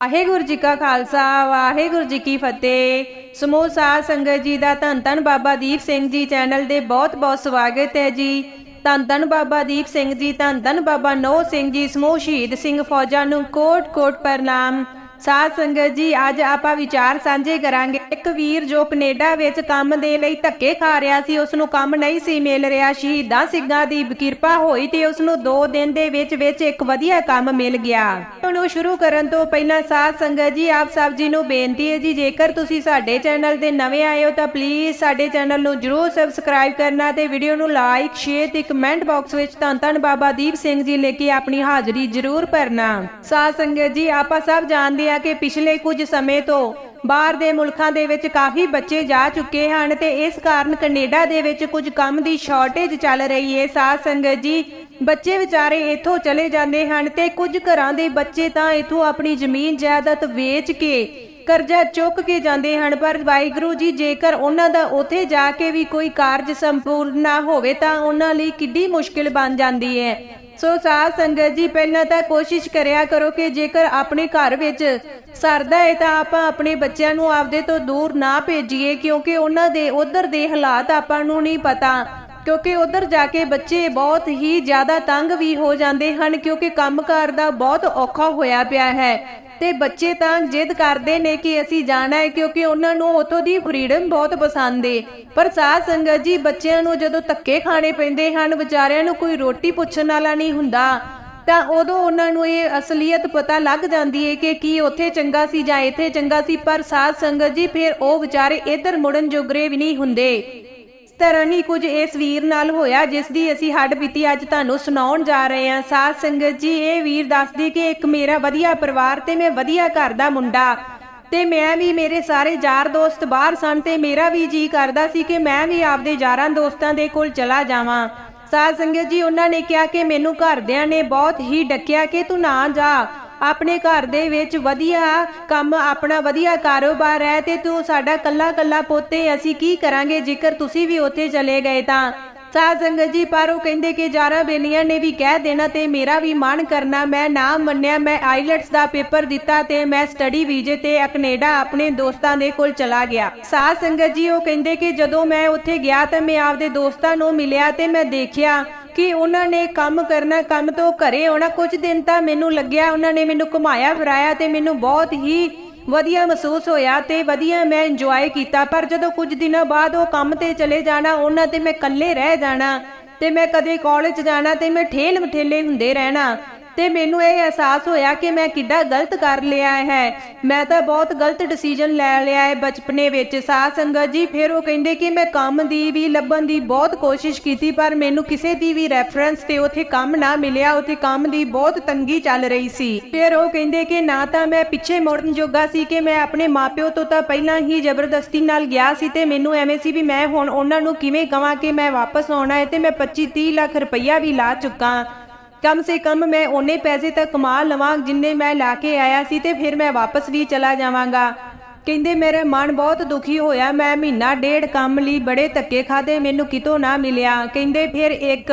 ਵਾਹਿਗੁਰੂ ਜੀ ਕਾ ਖਾਲਸਾ, ਵਾਹਿਗੁਰੂ ਜੀ ਕੀ ਫਤਿਹ। ਸਮੂਹ ਸਾਧ ਸੰਗਤ ਜੀ ਦਾ ਧੰਨ ਧੰਨ ਬਾਬਾ ਦੀਪ ਸਿੰਘ ਜੀ ਚੈਨਲ ਦੇ ਬਹੁਤ ਬਹੁਤ ਸਵਾਗਤ ਹੈ ਜੀ। ਧੰਨ ਧੰਨ ਬਾਬਾ ਦੀਪ ਸਿੰਘ ਜੀ, ਧੰਨ ਧੰਨ ਬਾਬਾ ਨੋ ਸਿੰਘ ਜੀ, ਸਮੂਹ ਸ਼ਹੀਦ ਸਿੰਘ ਫੌਜਾਂ ਨੂੰ ਕੋਟ ਕੋਟ ਪ੍ਰਣਾਮ। ਸਾਧ ਸੰਗਤ ਜੀ, ਅੱਜ ਆਪਾਂ ਵਿਚਾਰ ਸਾਂਝੇ ਕਰਾਂਗੇ। ਇੱਕ ਵੀਰ ਜੋ ਕੈਨੇਡਾ ਵਿੱਚ ਕੰਮ ਦੇ ਲਈ ਧੱਕੇ ਖਾ ਰਿਹਾ ਸੀ ਉਸ ਨੂੰ ਕੰਮ ਨਹੀਂ ਸੀ ਮਿਲ ਰਿਹਾ। ਸ਼ਹੀਦਾਂ ਸਿੰਘਾਂ ਦੀ ਕਿਰਪਾ ਹੋਈ ਤੇ ਉਸ ਨੂੰ 2 ਦਿਨ ਦੇ ਵਿੱਚ ਵਿੱਚ ਇੱਕ ਵਧੀਆ ਕੰਮ ਮਿਲ ਗਿਆ। ਉਹਨੂੰ ਸ਼ੁਰੂ ਕਰਨ ਤੋਂ ਪਹਿਲਾਂ ਸਾਧ ਸੰਗਤ ਜੀ, ਆਪ ਸਭ ਜੀ ਨੂੰ ਬੇਨਤੀ ਹੈ ਜੀ, ਜੇਕਰ ਤੁਸੀਂ ਸਾਡੇ ਚੈਨਲ ਤੇ ਨਵੇਂ ਆਏ ਹੋ ਤਾਂ ਪਲੀਜ਼ ਸਾਡੇ ਚੈਨਲ ਨੂੰ ਜਰੂਰ ਸਬਸਕ੍ਰਾਈਬ ਕਰਨਾ ਤੇ ਵੀਡੀਓ ਨੂੰ ਲਾਈਕ ਸ਼ੇਅਰ ਤੇ ਕਮੈਂਟ ਬਾਕਸ ਵਿੱਚ ਧੰਨ ਧੰਨ ਬਾਬਾ ਦੀਪ ਸਿੰਘ ਜੀ ਲੈ ਕੇ ਆਪਣੀ ਹਾਜ਼ਰੀ ਜਰੂਰ ਭਰਨਾ। ਸਾਧ ਸੰਗਤ ਜੀ, ਆਪਾਂ ਸਭ ਜਾਣਦੇ ਆ ਕਿ ਪਿਛਲੇ ਕੁਝ ਸਮੇਂ ਤੋਂ ਬਾਹਰ ਦੇ ਮੁਲਕਾਂ ਦੇ ਵਿੱਚ ਕਾਫੀ ਬੱਚੇ ਜਾ ਚੁੱਕੇ ਹਨ ਤੇ ਇਸ ਕਾਰਨ ਕੈਨੇਡਾ ਦੇ ਵਿੱਚ ਕੁਝ ਕੰਮ ਦੀ ਸ਼ਾਰਟੇਜ ਚੱਲ ਰਹੀ ਹੈ। ਸਾਧ ਸੰਗਤ ਜੀ, ਬੱਚੇ ਵਿਚਾਰੇ ਇੱਥੋਂ ਚਲੇ ਜਾਂਦੇ ਹਨ ਤੇ ਕੁਝ ਘਰਾਂ ਦੇ ਬੱਚੇ ਤਾਂ ਇੱਥੋਂ ਆਪਣੀ ਜ਼ਮੀਨ ਜਾਇਦਾਦ ਵੇਚ ਕੇ ਕਰਜ਼ਾ ਚੁੱਕ ਕੇ ਜਾਂਦੇ ਹਨ, ਪਰ ਵਾਹਿਗੁਰੂ ਜੀ, ਜੇਕਰ ਉਹਨਾਂ ਦਾ ਉੱਥੇ ਜਾ ਕੇ ਵੀ ਕੋਈ ਕਾਰਜ ਸੰਪੂਰਨ ਨਾ ਹੋਵੇ ਤਾਂ ਉਹਨਾਂ ਲਈ ਕਿੱਡੀ ਮੁਸ਼ਕਿਲ ਬਣ ਜਾਂਦੀ ਹੈ। ਸੋ ਸਾਧ ਸੰਗਤ ਜੀ, ਪਹਿਲਾਂ ਤਾਂ ਕੋਸ਼ਿਸ਼ ਕਰਿਆ ਕਰੋ ਕਿ ਜੇਕਰ ਆਪਣੇ ਘਰ ਵਿੱਚ ਸਰਦਾ ਹੈ ਤਾਂ ਆਪਾਂ ਆਪਣੇ ਬੱਚਿਆਂ ਨੂੰ ਆਪਦੇ ਤੋਂ ਦੂਰ ਨਾ ਭੇਜੀਏ, ਕਿਉਂਕਿ ਉਹਨਾਂ ਦੇ ਉਧਰ ਦੇ ਹਾਲਾਤ ਆਪਾਂ ਨੂੰ ਨਹੀਂ ਪਤਾ। ਕਿਉਂਕਿ ਉਧਰ ਜਾ ਕੇ ਬੱਚੇ ਬਹੁਤ ਹੀ ਜ਼ਿਆਦਾ ਤੰਗ ਵੀ ਹੋ ਜਾਂਦੇ ਹਨ ਕਿਉਂਕਿ ਕੰਮਕਾਰ ਦਾ ਬਹੁਤ ਔਖਾ ਹੋਇਆ ਪਿਆ ਹੈ। ਤੇ ਬੱਚੇ ਤਾਂ ਜਿੱਦ ਕਰਦੇ ਨੇ ਕਿ ਅਸੀਂ ਜਾਣਾ ਹੈ ਕਿਉਂਕਿ ਉਹਨਾਂ ਨੂੰ ਉਥੋਂ ਦੀ ਫਰੀडम ਬਹੁਤ ਪਸੰਦ ਏ। ਪਰ ਸਾਧ ਸੰਗਤ ਜੀ, ਬੱਚਿਆਂ ਨੂੰ ਜਦੋਂ ਧੱਕੇ ਖਾਣੇ ਪੈਂਦੇ ਹਨ, ਵਿਚਾਰਿਆਂ ਨੂੰ ਕੋਈ ਰੋਟੀ ਪੁੱਛਣ ਵਾਲਾ ਨਹੀਂ ਹੁੰਦਾ, ਤਾਂ ਉਦੋਂ ਉਹਨਾਂ ਨੂੰ ਇਹ ਅਸਲੀਅਤ ਪਤਾ ਲੱਗ ਜਾਂਦੀ ਏ ਕਿ ਕੀ ਉੱਥੇ ਚੰਗਾ ਸੀ ਜਾਂ ਇੱਥੇ ਚੰਗਾ ਸੀ। ਪਰ ਸਾਧ ਸੰਗਤ ਜੀ, ਫਿਰ ਉਹ ਵਿਚਾਰੇ ਇੱਧਰ ਮੁੜਨ ਜੋਗਰੇ ਵੀ ਨਹੀਂ ਹੁੰਦੇ। ਤਰ੍ਹਾਂ ਹੀ ਕੁਝ ਇਸ ਵੀਰ ਨਾਲ ਹੋਇਆ ਜਿਸ ਦੀ ਅਸੀਂ ਹੱਡ ਬੀਤੀ ਅੱਜ ਤੁਹਾਨੂੰ ਸੁਣਾਉਣ ਜਾ ਰਹੇ ਹਾਂ। ਸਾਧ ਸੰਗਤ ਜੀ, ਇਹ ਵੀਰ ਦੱਸਦੀ ਕਿ ਇੱਕ ਮੇਰਾ ਵਧੀਆ ਪਰਿਵਾਰ ਤੇ ਮੈਂ ਵਧੀਆ ਘਰ ਦਾ ਮੁੰਡਾ। ਤੇ ਮੈਂ ਵੀ ਮੇਰੇ ਸਾਰੇ ਯਾਰ ਦੋਸਤ ਬਾਹਰ ਸਨ ਤੇ ਮੇਰਾ ਵੀ ਜੀ ਕਰਦਾ ਸੀ ਕਿ ਮੈਂ ਵੀ ਆਪਦੇ ਯਾਰਾਂ ਦੋਸਤਾਂ ਦੇ ਕੋਲ ਚਲਾ ਜਾਵਾਂ। ਸਾਧ ਸੰਗਤ ਜੀ, ਉਹਨਾਂ ਨੇ ਕਿਹਾ ਕਿ ਮੈਨੂੰ ਘਰਦਿਆਂ ਨੇ ਬਹੁਤ ਹੀ ਡੱਕਿਆ ਕਿ ਤੂੰ ਨਾ ਜਾ। ਆਪਣੇ ਘਰ ਦੇ ਵਿੱਚ ਵਧੀਆ ਕੰਮ, ਆਪਣਾ ਵਧੀਆ ਕਾਰੋਬਾਰ ਹੈ ਤੇ ਤੂੰ ਸਾਡਾ ਕੱਲਾ ਕੱਲਾ ਪੋਤੇ ਅਸੀਂ ਕੀ ਕਰਾਂਗੇ? ਜੇਕਰ ਤੁਸੀਂ ਵੀ ਉੱਥੇ ਚਲੇ ਗਏ ਤਾਂ। ਸਾਧ ਸੰਗਤ ਜੀ, ਪਰ ਉਹ ਕਹਿੰਦੇ ਕਿ ਜਾਰਾ ਬੇਲੀਆਂ ਨੇ ਵੀ ਕਹਿ ਦੇਣਾ ਤੇ ਮੇਰਾ ਵੀ ਮਨ ਕਰਨਾ। ਮੈਂ ਨਾ ਮੰਨਿਆ, ਮੈਂ ਆਈਲੈਟਸ ਦਾ ਪੇਪਰ ਦਿੱਤਾ ਤੇ ਮੈਂ ਸਟੱਡੀ ਵੀਜ਼ੇ ਤੇ ਕੈਨੇਡਾ ਆਪਣੇ ਦੋਸਤਾਂ ਦੇ ਕੋਲ ਚਲਾ ਗਿਆ। ਸਾਧ ਸੰਗਤ ਜੀ, ਉਹ ਕਹਿੰਦੇ ਕਿ ਜਦੋਂ ਮੈਂ ਉੱਥੇ ਗਿਆ ਤਾਂ ਮੈਂ ਆਪਦੇ ਦੋਸਤਾਂ ਨੂੰ ਮਿਲਿਆ ਤੇ ਮੈਂ ਦੇਖਿਆ ਕਿ ਉਹਨਾਂ ਨੇ ਕੰਮ ਕਰਨਾ, ਕੰਮ ਤੋਂ ਘਰੇ ਆਉਣਾ। ਕੁਝ ਦਿਨ ਤਾਂ ਮੈਨੂੰ ਲੱਗਿਆ ਉਹਨਾਂ ਨੇ ਮੈਨੂੰ ਘੁਮਾਇਆ, ਫਿਰਾਇਆ ਤੇ ਮੈਨੂੰ ਬਹੁਤ ਹੀ ਵਧੀਆ ਮਹਿਸੂਸ ਹੋਇਆ ਤੇ ਵਧੀਆ ਮੈਂ ਇੰਜੋਏ ਕੀਤਾ। ਪਰ ਜਦੋਂ ਕੁਝ ਦਿਨਾਂ ਬਾਅਦ ਉਹ ਕੰਮ ਤੇ ਚਲੇ ਜਾਣਾ, ਉਹਨਾਂ ਤੇ ਮੈਂ ਇਕੱਲੇ ਰਹਿ ਜਾਣਾ ਤੇ ਮੈਂ ਕਦੇ ਕਾਲਜ ਜਾਣਾ ਤੇ ਮੈਂ ਠੇਲ ਮਠੇਲੇ ਹੁੰਦੇ ਰਹਿਣਾ। ਤੇ ਮੈਨੂੰ ਇਹ ਅਹਿਸਾਸ ਹੋਇਆ ਕਿ ਮੈਂ ਕਿੱਡਾ ਗਲਤ ਕਰ ਲਿਆ ਹੈ। ਮੈਂ ਤਾਂ ਬਹੁਤ ਗਲਤ ਡਿਸੀਜਨ ਲੈ ਲਿਆ ਹੈ ਬਚਪਨੇ ਵਿੱਚ। ਸਾਧ ਸੰਗਤ ਜੀ, ਫਿਰ ਉਹ ਕਹਿੰਦੇ ਕਿ ਮੈਂ ਕੰਮ ਦੀ ਵੀ, ਲੱਭਣ ਦੀ ਬਹੁਤ ਕੋਸ਼ਿਸ਼ ਕੀਤੀ, ਪਰ ਮੈਨੂੰ ਕਿਸੇ ਦੀ ਵੀ ਰੈਫਰੈਂਸ ਤੇ ਉੱਥੇ ਕੰਮ ਨਾ ਮਿਲਿਆ। ਉੱਥੇ ਕੰਮ ਦੀ ਬਹੁਤ ਤੰਗੀ ਚੱਲ ਰਹੀ ਸੀ। ਫਿਰ ਉਹ ਕਹਿੰਦੇ ਕਿ ਨਾ ਤਾਂ ਮੈਂ ਪਿੱਛੇ ਮੁੜਨ ਜੋਗਾ ਸੀ ਕਿ ਮੈਂ ਆਪਣੇ ਮਾਪਿਓ ਤੋਂ ਤਾਂ ਪਹਿਲਾਂ ਹੀ ਜ਼ਬਰਦਸਤੀ ਨਾਲ ਗਿਆ ਸੀ ਤੇ ਮੈਨੂੰ ਐਵੇਂ ਸੀ ਵੀ ਮੈਂ ਹੁਣ ਉਹਨਾਂ ਨੂੰ ਕਿਵੇਂ ਕਵਾਂ ਕਿ ਮੈਂ ਵਾਪਸ ਆਉਣਾ ਹੈ ਤੇ ਮੈਂ 25 30 ਲੱਖ ਰੁਪਈਆ ਵੀ ਲਾ ਚੁੱਕਾ। ਕਮ ਸੇ ਕਮ ਮੈਂ ਉਹਨੇ ਪੈਸੇ ਤਾਂ ਕਮਾ ਲਵਾਂ, ਜਿੰਨੇ ਮੈਂ ਲਾ ਕੇ ਆਇਆ ਸੀ ਤੇ ਫਿਰ ਮੈਂ ਵਾਪਸ ਵੀ ਚਲਾ ਜਾਵਾਂਗਾ। ਕਹਿੰਦੇ, ਮੇਰੇ ਮਨ ਬਹੁਤ ਦੁਖੀ ਹੋਇਆ, ਮੈਂ ਮਹੀਨਾ ਡੇਢ ਕੰਮ ਲਈ ਬੜੇ ਧੱਕੇ ਖਾਦੇ ਮੈਨੂੰ ਕਿਤੋਂ ਨਾ ਮਿਲਿਆ। ਕਹਿੰਦੇ, ਫਿਰ ਇੱਕ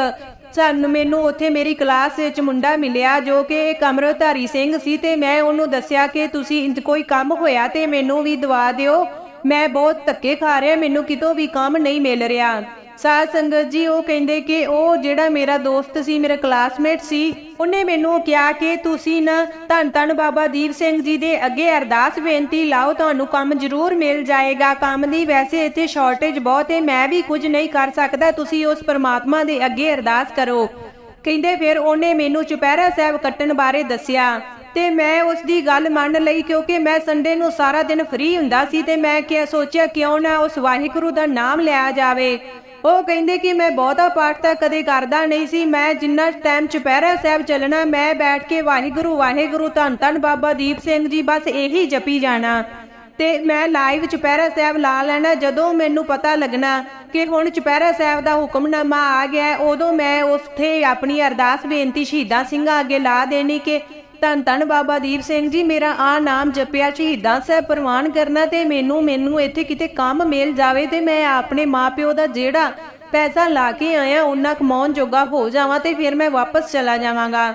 ਸਾਨੂੰ ਮੈਨੂੰ ਉੱਥੇ ਮੇਰੀ ਕਲਾਸ ਵਿੱਚ ਮੁੰਡਾ ਮਿਲਿਆ, ਜੋ ਕਿ ਇੱਕ ਅਮਰਧਾਰੀ ਸਿੰਘ ਸੀ ਤੇ ਮੈਂ ਉਹਨੂੰ ਦੱਸਿਆ ਕਿ ਤੁਸੀਂ ਕੋਈ ਕੰਮ ਹੋਇਆ ਤੇ ਮੈਨੂੰ ਵੀ ਦਵਾ ਦਿਓ। ਮੈਂ ਬਹੁਤ ਧੱਕੇ ਖਾ ਰਿਹਾ, ਮੈਨੂੰ ਕਿਤੋਂ ਵੀ ਕੰਮ ਨਹੀਂ ਮਿਲ ਰਿਹਾ। ਸਾਧ ਸੰਗਤ ਜੀ, ਉਹ ਕਹਿੰਦੇ ਕਿ ਉਹ ਜਿਹੜਾ ਮੇਰਾ ਦੋਸਤ ਸੀ, ਮੇਰਾ ਕਲਾਸਮੇਟ ਸੀ, ਉਹਨੇ ਮੈਨੂੰ ਕਿਹਾ ਕਿ ਤੁਸੀਂ ਨਾ ਧੰਨ ਧੰਨ ਬਾਬਾ ਦੀਪ ਸਿੰਘ ਜੀ ਦੇ ਅੱਗੇ ਅਰਦਾਸ ਬੇਨਤੀ ਲਾਓ, ਤੁਹਾਨੂੰ ਕੰਮ ਜ਼ਰੂਰ ਮਿਲ ਜਾਏਗਾ। ਕੰਮ ਦੀ ਵੈਸੇ ਇੱਥੇ ਸ਼ਾਰਟੇਜ ਬਹੁਤ ਹੈ, ਮੈਂ ਵੀ ਕੁਝ ਨਹੀਂ ਕਰ ਸਕਦਾ, ਤੁਸੀਂ ਉਸ ਪਰਮਾਤਮਾ ਦੇ ਅੱਗੇ ਅਰਦਾਸ ਕਰੋ। ਕਹਿੰਦੇ ਫਿਰ ਉਹਨੇ ਮੈਨੂੰ ਚੁਪਹਿਰਾ ਸਾਹਿਬ ਕੱਟਣ ਬਾਰੇ ਦੱਸਿਆ ਤੇ ਮੈਂ ਉਸ ਦੀ ਗੱਲ ਮੰਨ ਲਈ ਕਿਉਂਕਿ ਮੈਂ ਸੰਡੇ ਨੂੰ ਸਾਰਾ ਦਿਨ ਫ੍ਰੀ ਹੁੰਦਾ ਸੀ ਤੇ ਮੈਂ ਕਿਹਾ, ਸੋਚਿਆ ਕਿਉਂ ਨਾ ਉਸ ਵਾਹਿਗੁਰੂ ਦਾ ਨਾਮ ਲਿਆ ਜਾਵੇ। ਉਹ ਕਹਿੰਦੇ ਕਿ ਮੈਂ ਬਹੁਤਾ ਪਾਠ ਤਾਂ ਕਦੇ ਕਰਦਾ ਨਹੀਂ ਸੀ। ਮੈਂ ਜਿੰਨਾ ਟਾਈਮ ਚੁਪਹਿਰਾ ਸਾਹਿਬ ਚੱਲਣਾ, ਮੈਂ ਬੈਠ ਕੇ ਵਾਹਿਗੁਰੂ ਵਾਹਿਗੁਰੂ, ਧੰਨ ਧੰਨ ਬਾਬਾ ਦੀਪ ਸਿੰਘ ਜੀ, ਬਸ ਇਹੀ ਜਪੀ ਜਾਣਾ। ਤੇ ਮੈਂ ਲਾਈਵ ਚੁਪਹਿਰਾ ਸਾਹਿਬ ਲਾ ਲੈਣਾ, ਜਦੋਂ ਮੈਨੂੰ ਪਤਾ ਲੱਗਣਾ ਕਿ ਹੁਣ ਚੁਪਹਿਰਾ ਸਾਹਿਬ ਦਾ ਹੁਕਮਨਾਮਾ ਆ ਗਿਆ, ਉਦੋਂ ਮੈਂ ਉੱਥੇ ਆਪਣੀ ਅਰਦਾਸ ਬੇਨਤੀ ਸ਼ਹੀਦਾਂ ਸਿੰਘਾਂ ਅੱਗੇ ਲਾ ਦੇਣੀ ਕਿ ਧੰਨ ਧੰਨ ਬਾਬਾ ਦੀਪ ਸਿੰਘ ਜੀ, ਮੇਰਾ ਆ ਨਾਮ ਜਪਿਆ ਸ਼ਹੀਦਾਂ ਸਾਹਿਬ ਪ੍ਰਵਾਨ ਕਰਨਾ ਤੇ ਮੈਨੂੰ ਮੈਨੂੰ ਇੱਥੇ ਕਿਤੇ ਕੰਮ ਮਿਲ ਜਾਵੇ ਤੇ ਮੈਂ ਆਪਣੇ ਮਾਪਿਓ ਦਾ ਜਿਹੜਾ ਪੈਸਾ ਲਾ ਕੇ ਆਇਆ ਉਹਨਾਂ ਕਮਾਉਣ ਜੋਗਾ ਹੋ ਜਾਵਾਂ ਤੇ ਫਿਰ ਮੈਂ ਵਾਪਸ ਚਲਾ ਜਾਵਾਂਗਾ।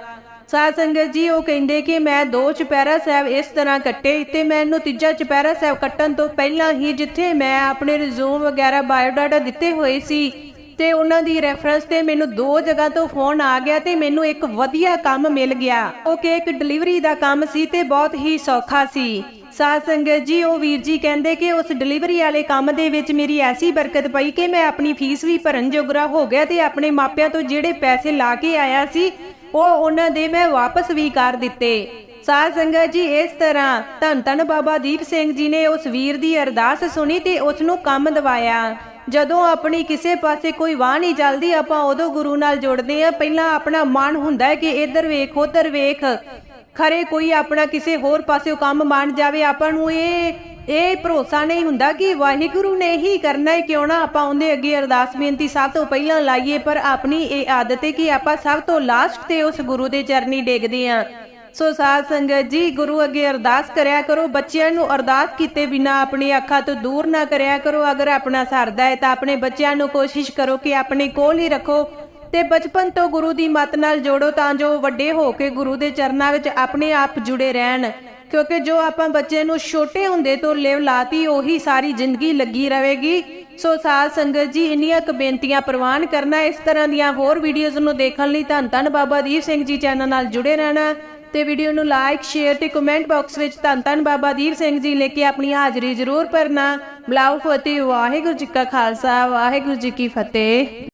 ਸਾਧ ਸੰਗਤ ਜੀ, ਉਹ ਕਹਿੰਦੇ ਕਿ ਮੈਂ ਦੋ ਚੁਪਹਿਰਾ ਸਾਹਿਬ ਇਸ ਤਰ੍ਹਾਂ ਕੱਟੇ ਤੇ ਮੈਨੂੰ ਤੀਜਾ ਚੁਪਹਿਰਾ ਸਾਹਿਬ ਕੱਟਣ ਤੋਂ ਪਹਿਲਾਂ ਹੀ ਜਿੱਥੇ ਮੈਂ ਆਪਣੇ ਰਿਜ਼ੂਮ ਵਗੈਰਾ ਬਾਇਓਡਾਟਾ ਦਿੱਤੇ ਹੋਏ ਸੀ ਤੇ ਉਹਨਾਂ ਦੀ ਰੈਫਰੈਂਸ ਤੇ ਮੈਨੂੰ ਦੋ ਜਗ੍ਹਾ ਤੋਂ ਫੋਨ ਆ ਗਿਆ ਤੇ ਮੈਨੂੰ ਇੱਕ ਵਧੀਆ ਕੰਮ ਮਿਲ ਗਿਆ। ਉਹ ਕੇਕ ਡਿਲੀਵਰੀ ਦਾ ਕੰਮ ਸੀ ਤੇ ਬਹੁਤ ਹੀ ਸੌਖਾ ਸੀ। ਸਾਧ ਸੰਗਤ ਜੀ, ਉਹ ਵੀਰ ਜੀ ਕਹਿੰਦੇ ਕਿ ਉਸ ਡਿਲੀਵਰੀ ਵਾਲੇ ਕੰਮ ਦੇ ਵਿੱਚ ਮੇਰੀ ਐਸੀ ਬਰਕਤ ਪਈ ਕਿ ਮੈਂ ਆਪਣੀ ਫੀਸ ਵੀ ਭਰਨ ਜੋਗਰਾ ਹੋ ਗਿਆ ਤੇ ਆਪਣੇ ਮਾਪਿਆਂ ਤੋਂ ਜਿਹੜੇ ਪੈਸੇ ਲਾ ਕੇ ਆਇਆ ਸੀ, ਉਹ ਉਹਨਾਂ ਦੇ ਮੈਂ ਵਾਪਸ ਵੀ ਕਰ ਦਿੱਤੇ। ਸਾਧ ਸੰਗਤ ਜੀ, ਇਸ ਤਰ੍ਹਾਂ ਧੰਨ ਧੰਨ ਬਾਬਾ ਦੀਪ ਸਿੰਘ ਜੀ ਨੇ ਉਸ ਵੀਰ ਦੀ ਅਰਦਾਸ ਸੁਣੀ ਤੇ ਉਸ ਨੂੰ ਕੰਮ ਦਿਵਾਇਆ। ਜਦੋਂ ਆਪਣੀ ਕਿਸੇ ਪਾਸੇ ਕੋਈ ਵਾਹ ਨਹੀਂ ਚੱਲਦੀ, ਆਪਾਂ ਉਦੋਂ ਗੁਰੂ ਨਾਲ ਜੁੜਦੇ ਆ ਪਹਿਲਾਂ ਆਪਣਾ ਮਨ ਹੁੰਦਾ ਹੈ ਕਿ ਇੱਧਰ ਵੇਖ, ਉੱਧਰ ਵੇਖ। ਖਰੇ ਕੋਈ ਆਪਣਾ ਕਿਸੇ ਹੋਰ ਪਾਸੇ ਕੰਮ ਮੰਨ ਜਾਵੇ, ਆਪਾਂ ਨੂੰ ਇਹ ਇਹ ਭਰੋਸਾ ਨਹੀਂ ਹੁੰਦਾ ਕਿ ਵਾਹਿਗੁਰੂ ਨੇ ਹੀ ਕਰਨਾ ਹੈ, ਕਿਉਂ ਨਾ ਆਪਾਂ ਉਹਦੇ ਅੱਗੇ ਅਰਦਾਸ ਬੇਨਤੀ ਸਭ ਤੋਂ ਪਹਿਲਾਂ ਲਾਈਏ। ਪਰ ਆਪਣੀ ਇਹ ਆਦਤ ਹੈ ਕਿ ਆਪਾਂ ਸਭ ਤੋਂ ਲਾਸਟ ਤੇ ਉਸ ਗੁਰੂ ਦੇ ਚਰਨੀ ਡੇਗਦੇ ਆਂ ਸੋ ਸਾਧ ਸੰਗਤ ਜੀ, ਗੁਰੂ ਅੱਗੇ ਅਰਦਾਸ ਕਰਿਆ ਕਰੋ, ਬੱਚਿਆਂ ਨੂੰ ਅਰਦਾਸ ਕੀਤੇ ਬਿਨਾ ਆਪਣੀ ਅੱਖਾਂ ਤੋਂ ਦੂਰ ਨਾ ਕਰਿਆ ਕਰੋ। ਅਗਰ ਆਪਣਾ ਸਰਦਾ ਹੈ ਤਾਂ ਆਪਣੇ ਬੱਚਿਆਂ ਨੂੰ ਕੋਸ਼ਿਸ਼ ਕਰੋ ਕਿ ਆਪਣੇ ਕੋਲ ਹੀ ਰੱਖੋ ਤੇ ਬਚਪਨ ਤੋਂ ਗੁਰੂ ਦੀ ਮੱਤ ਨਾਲ ਜੋੜੋ ਤਾਂ ਜੋ ਵੱਡੇ ਹੋ ਕੇ ਗੁਰੂ ਦੇ ਚਰਨਾਂ ਵਿੱਚ ਆਪਣੇ ਆਪ ਜੁੜੇ ਰਹਿਣ। ਕਿਉਂਕਿ ਜੋ ਆਪਾਂ ਬੱਚੇ ਨੂੰ ਛੋਟੇ ਹੁੰਦੇ ਤੋਂ ਲਿਵ ਲਾਤੀ, ਉਹੀ ਸਾਰੀ ਜ਼ਿੰਦਗੀ ਲੱਗੀ ਰਹੇਗੀ। ਸੋ ਸਾਧ ਸੰਗਤ ਜੀ, ਇੰਨੀਆਂ ਕੁ ਬੇਨਤੀਆਂ ਪ੍ਰਵਾਨ ਕਰਨਾ, ਇਸ ਤਰ੍ਹਾਂ ਦੀਆਂ ਹੋਰ ਵੀਡੀਓਜ਼ ਨੂੰ ਦੇਖਣ ਲਈ ਧੰਨ ਧੰਨ ਬਾਬਾ ਦੀਪ ਸਿੰਘ ਜੀ ਚੈਨਲ ਨਾਲ ਜੁੜੇ ਰਹਿਣਾ। ਤੇ ਵੀਡੀਓ ਨੂੰ ਲਾਈਕ, ਸ਼ੇਅਰ ਤੇ ਕਮੈਂਟ ਬਾਕਸ ਵਿੱਚ ਧੰਨ ਧੰਨ ਬਾਬਾ ਦੀਪ ਸਿੰਘ ਜੀ ਲੈ ਕੇ ਆਪਣੀ ਹਾਜ਼ਰੀ ਜ਼ਰੂਰ ਭਰਨਾ। ਬਲਾਉ ਫਤਿਹ, ਵਾਹਿਗੁਰੂ ਜੀ ਕਾ ਖਾਲਸਾ, ਵਾਹਿਗੁਰੂ ਜੀ ਕੀ ਫਤਿਹ।